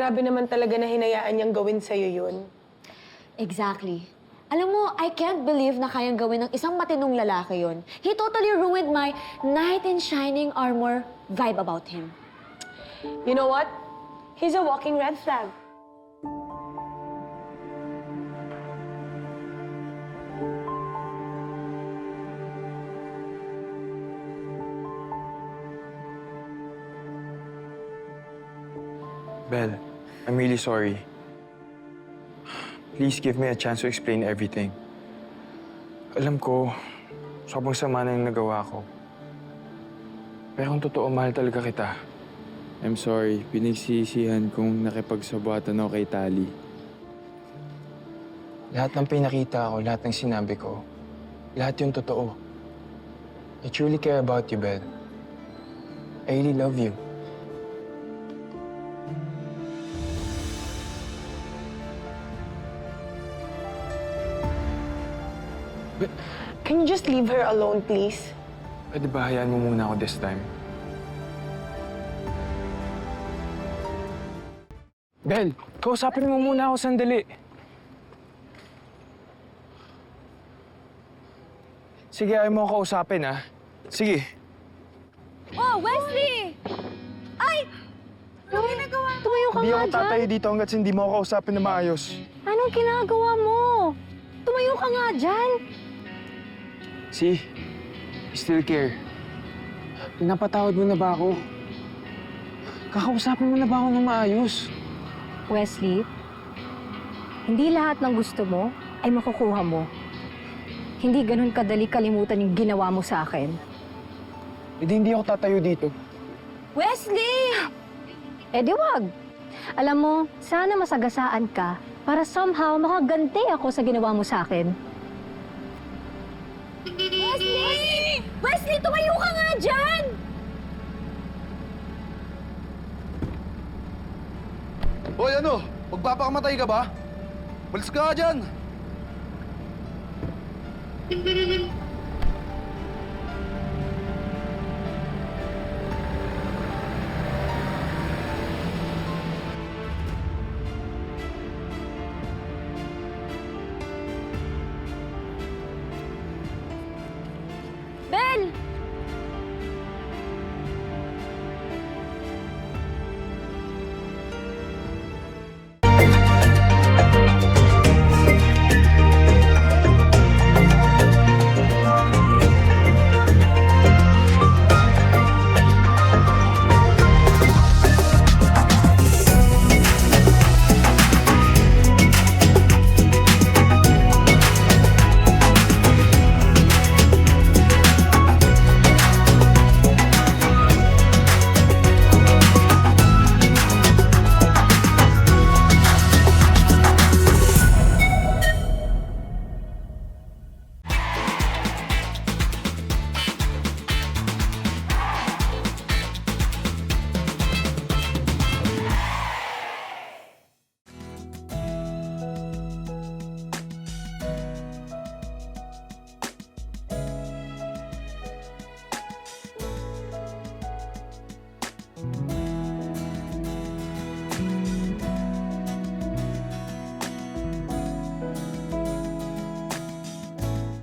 grabe naman talaga na hinayaan niyang gawin sa'yo yun. Exactly. Alam mo, I can't believe na kayang gawin ng isang matinong lalaki yon. He totally ruined my knight in shining armor vibe about him. You know what? He's a walking red flag. Belle, I'm really sorry. Please give me a chance to explain everything. Alam ko, sobrang sama na yung nagawa ko. Pero kung totoo, mahal talaga kita. I'm sorry, pinagsisihan kong nakipagsabatan ako kay Tali. Lahat ng pinakita ko, lahat ng sinabi ko, lahat yung totoo. I truly care about you, Belle. I really love you. Can you just leave her alone, please? Pwede ba hayaan mo muna ako this time? Belle, kausapin mo muna ako sandali. Sige, ayaw mo ako kausapin, ha? Sige. Oh, Wesley! Ay! Anong ginagawa mo? Tumayo ka Hindi nga ako dyan. tatayo dito hanggat hindi mo ako kausapin na maayos. Anong ginagawa mo? Tumayo ka nga dyan. See? Still care. Pinapatawad mo na ba ako? Kakausapin mo na ba ako ng maayos? Wesley, hindi lahat ng gusto mo ay makukuha mo. Hindi ganun kadali kalimutan yung ginawa mo sa akin. Hindi, hindi ako tatayo dito. Wesley! Eh di wag. Alam mo, sana masagasaan ka para somehow makaganti ako sa ginawa mo sa akin. Wesley! Wesley, tumayo ka nga dyan! Hoy, ano? Magpapakamatay ka ba? Malis ka dyan! Bel!